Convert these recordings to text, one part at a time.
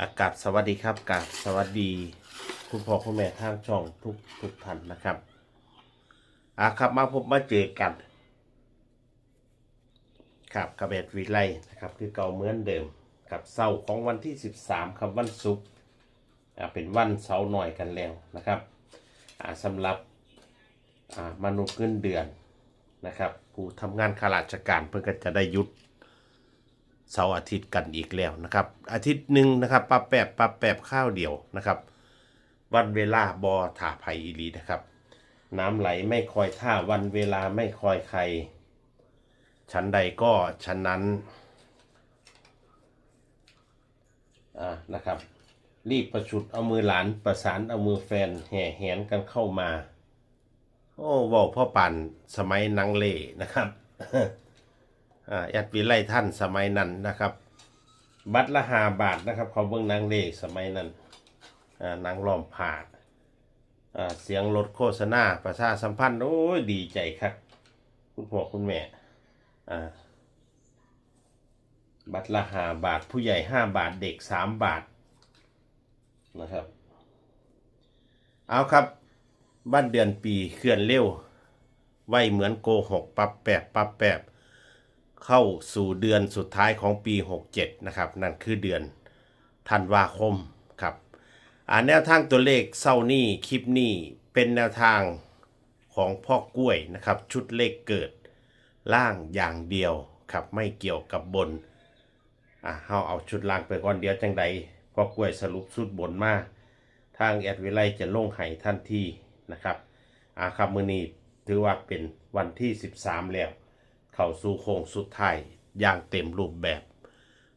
อากาศสวัสดีครับกาศสวัสดี คุณพ่อคุณแม่ทางช่องทุกทุกท่านนะครับอะครับมาพบมาเจอกันครับกระเบดวิไลนะครับ คือเก่าเหมือนเดิมกับเสาร์ของวันที่ 13ครับวันศุกร์เป็นวันเสาร์หน่อยกันแล้วนะครับอ่าสำหรับอ่ามนุษย์เงินเดือนนะครับผู้ทำงานข้าราชการเพื่อก็จะได้ยุด เสาร์อาทิตย์กันอีกแล้วนะครับ อาทิตย์หนึ่งนะครับปลาแปบปลาแปบข้าวเดียวนะครับ วันเวลาบอถาไผอีลีนะครับ น้ำไหลไม่คอยท่าวันเวลาไม่คอยใครชั้นใดก็ชั้นนั้นอ่านะครับ รีบประชุดเอามือหลานประสานเอามือแฟนแห่แหนกันเข้ามา โอ้ว่าพ่อปั่นสมัยนังเล่นะครับ แอดวิไลท่านสมัยนั้นนะครับ บัตรละหาบาทนะครับ เขาเบิ่งนางเลสมัยนั้นนางล้อมผาดเสียงรถโฆษณาประชาสัมพันธ์โอ้ยดีใจครับคุณพ่อคุณแม่บัตรละหาบาทผู้ใหญ่ห้าบาทเด็กสามบาทนะครับ เอาครับบ้านเดือนปีเคลื่อนเร็วไวเหมือนโกหกปับแปบปับแปบ เข้าสู่เดือนสุดท้ายของปี 67 นะครับ นั่นคือเดือนธันวาคมครับอ่าแนวทางตัวเลขเศร้านี่คลิปนี้เป็นแนวทางของพ่อกล้วยนะครับ ชุดเลขเกิดล่างอย่างเดียวครับไม่เกี่ยวกับบนอ่าเฮาเอาชุดล่างไปก่อนเดียวจังใดพ่อกล้วยสรุปชุดบนมาทางแอดวิไลจะลงให้ทันทีนะครับอ่าครับมือนี้ถือว่าเป็นวันที่ 13 แล้ว เข้าสู่โค้งสุดท้ายอย่างเต็มรูปแบบ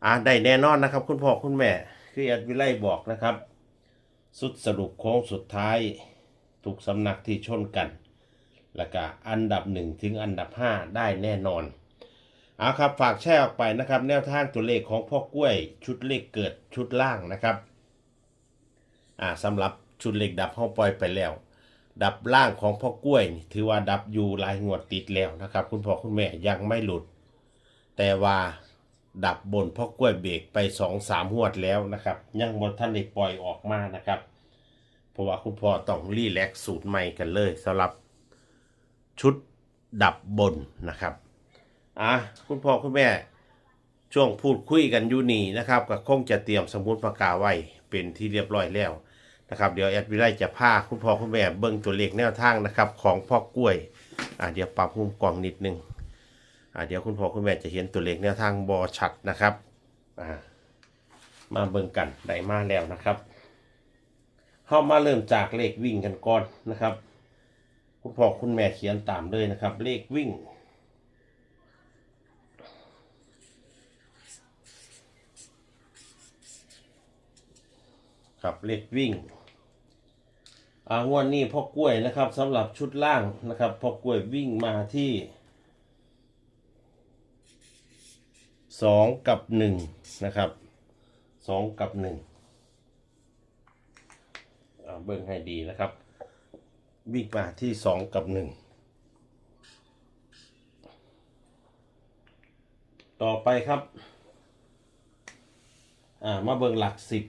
อ่าได้แน่นอนนะครับ คุณพ่อคุณแม่คือแอดวิไลบอกนะครับ สุดสรุปโค้งสุดท้ายทุกสำนักที่ชนกัน แล้วก็อันดับหนึ่งถึงอันดับ 5 ได้แน่นอนเอาครับฝากแชร์ออกไปนะครับ แนวทางตัวเลขของพ่อกล้วย ชุดเลขเกิดชุดล่างนะครับอ่าสำหรับชุดเลขดับห้องปล่อยไปแล้ว ดับล่างของพ่อกล้วยนี่ถือว่าดับอยู่หลายงวดติดแล้วนะครับ คุณพ่อคุณแม่ยังไม่หลุด แต่ว่าดับบนพ่อกล้วยเบรกไปสองสามหวดแล้วนะครับ ยังบนท่านได้ปล่อยออกมานะครับ เพราะว่าคุณพ่อต้องรีแลกซ์สูตรใหม่กันเลยสำหรับชุดดับบนนะครับอะคุณพ่อคุณแม่ช่วงพูดคุยกันอยู่นี่นะครับก็คงจะเตรียมสมุดปากกาไว้เป็นที่เรียบร้อยแล้ว นะครับเดี๋ยวแอดวิไลจะพาคุณพ่อคุณแม่เบิ่งตัวเลขแนวทางนะครับของพ่อกล้วยอ่าเดี๋ยวปรับมุมกล้องนิดนึงอ่าเดี๋ยวคุณพ่อคุณแม่จะเห็นตัวเลขแนวทางบอชัดนะครับอ่ามาเบิ่งกันได้มาแล้วนะครับเข้ามาเริ่มจากเลขวิ่งกันก่อนนะครับ คุณพ่อคุณแม่เขียนตามเลยนะครับ เลขวิ่งับเลขวิ่งอางวดนี้พ่อกล้วยนะครับสำหรับชุดล่างนะครับพ่อกล้วยวิ่งมาที่สองกับหนึ่งนะครับสองกับหนึ่งเบิ่งให้ดีนะครับ วิ่งมาที่สองกับหนึ่งต่อไปครับ อ่า มาเบิ่งหลักสิบ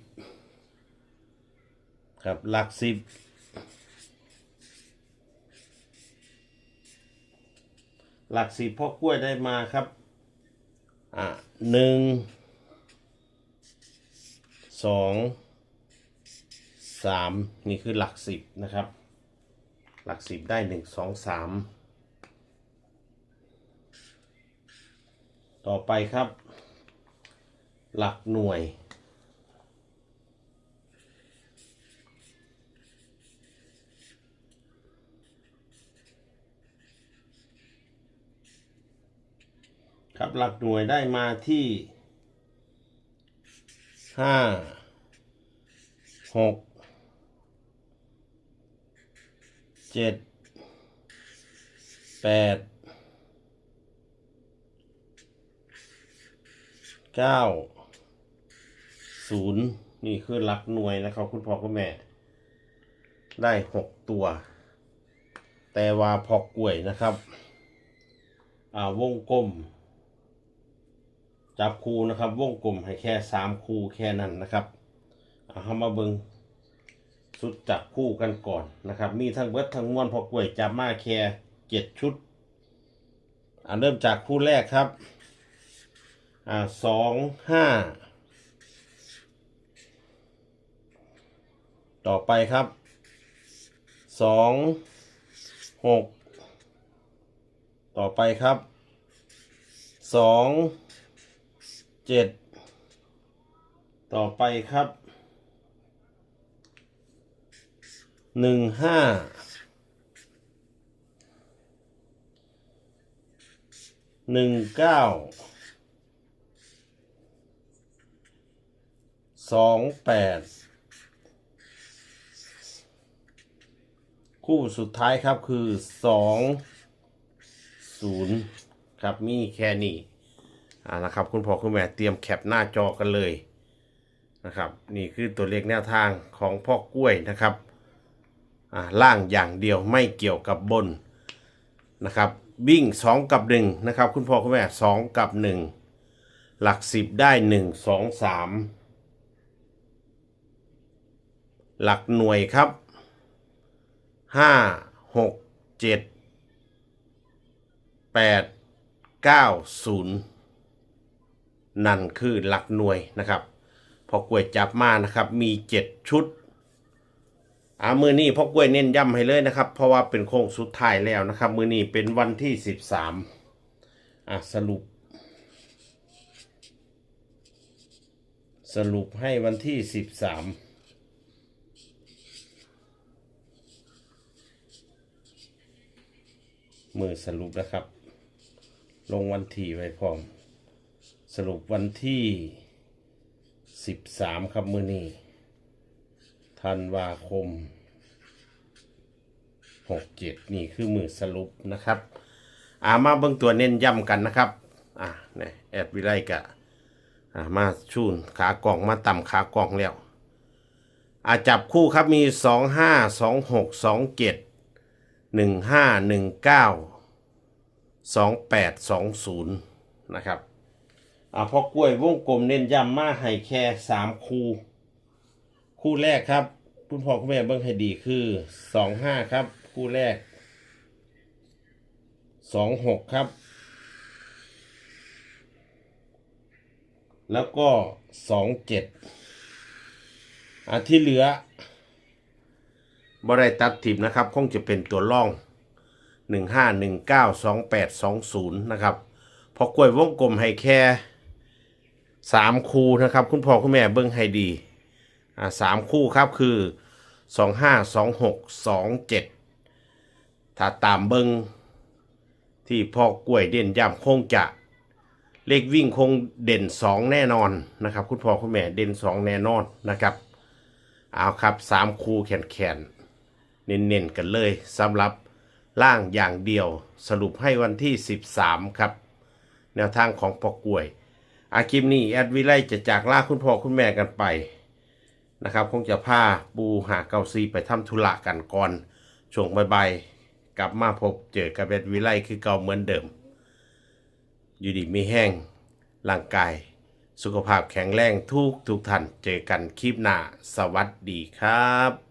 ครับหลักสิบหลักสิบพ่อกล้วยได้มาครับ อ่าหนึ่งสองสามนี่คือหลักสิบนะครับ หลักสิบได้หนึ่งสองสามต่อไปครับ หลักหน่วย ครับหลักหน่วยได้มาที่ห้าหกเจ็ดแปดเก้าศูนย์นี่คือหลักหน่วยนะครับ คุณพ่อคุณแม่ ได้หกตัว แต่ว่าพอกล้วยนะครับ อ่าวงกลม จับคูนะครับ วงกลมให้แค่สามคูแค่นั้นนะครับเอาเข้ามาเบิงสุดจับคู่กันก่อนนะครับ มีทั้งเบิดทั้งมวลพอกล้วยจับมาแค่เจ็ดชุดอ่าเริ่มจากคู่แรกครับอ่าสองห้าต่อไปครับสองหกต่อไปครับสอง เจ็ดต่อไปครับหนึ่งห้าหนึ่งเก้าสองแปดคู่สุดท้ายครับคือสองศูนย์ครับมีแค่นี้ อ่านะครับ คุณพ่อคุณแม่เตรียมแคปหน้าจอกันเลยนะครับ นี่คือตัวเลขแนวทางของพ่อกล้วยนะครับอ่าล่างอย่างเดียวไม่เกี่ยวกับบนนะครับวิ่ง 2 กับ 1 นะครับ คุณพ่อคุณแม่ 2 กับ 1 หลัก 10 ได้ 1 2 3 หลักหน่วยครับห้าหกเจ็ดแปดเก้าศู นั่นคือหลักหน่วยนะครับ พอกล้วยจับมานะครับมีเจ็ดชุดอามือนี้พอกล้วยเน้นย้ำให้เลยนะครับ เพราะว่าเป็นโค้งสุดท้ายแล้วนะครับ มือนี้เป็นวันที่สิบสามอะสรุป สรุปให้วันที่สิบสามมือสรุปนะครับ ลงวันที่ไว้พร้อม สรุปวันที่ 13 ครับมือนี้ธันวาคม 67 นี่คือมือสรุปนะครับอามาเบิ่งตัวเน้นย้ำกันนะครับ อ่าเนี่แอดวิไลกะอ่ามาชูนขากล่องมาต่ำขากล่องแล้วอาจับคู่ครับมี 2 5 2 6 2 7หนึ่งห้าหนึ่งเก้าสองแปดสองศูนย์นะครับ อ่าพอกล้วยวงกลมเน้นย้ำมาให้แค่สามคู่ คู่แรกครับ คุณพ่อคุณแม่เบิ้งให้ดีคือสองห้าครับ คู่แรกสองหกครับ แล้วก็สองเจ็ดอ่าที่เหลือบ่ได้ตัดทิมนะครับ คงจะเป็นตัวล่อง 15192820 นะครับ พอกล้วยวงกลมให้แค่ 3คู่นะครับ คุณพ่อคุณแม่เบิ้งให้ดีอ่าสามคู่ครับคือ252627ถ้าตามเบิ้งที่พ่อกล้วยเด่นย่ำคงจะเลขวิ่งคงเด่น 2 แน่นอนนะครับ คุณพ่อคุณแม่เด่น 2 แน่นอนนะครับเอาครับ 3 คู่แขนแขนเน้นๆกันเลยสำหรับล่างอย่างเดียวสรุปให้วันที่ 13 ครับ แนวทางของปอกล้วย อาคลิปนี้แอดวิไลจะจากลาคุณพ่อคุณแม่กันไปนะครับ คงจะพาปูหาเกาซีไปทำธุระกันก่อนช่วงบ่ายๆกลับมาพบเจอกับแอดวิไลคือเก่าเหมือนเดิม อยู่ดีมีแห้งร่างกาย สุขภาพแข็งแรงทุกทุกท่านเจอกันคลิปหน้า สวัสดีครับ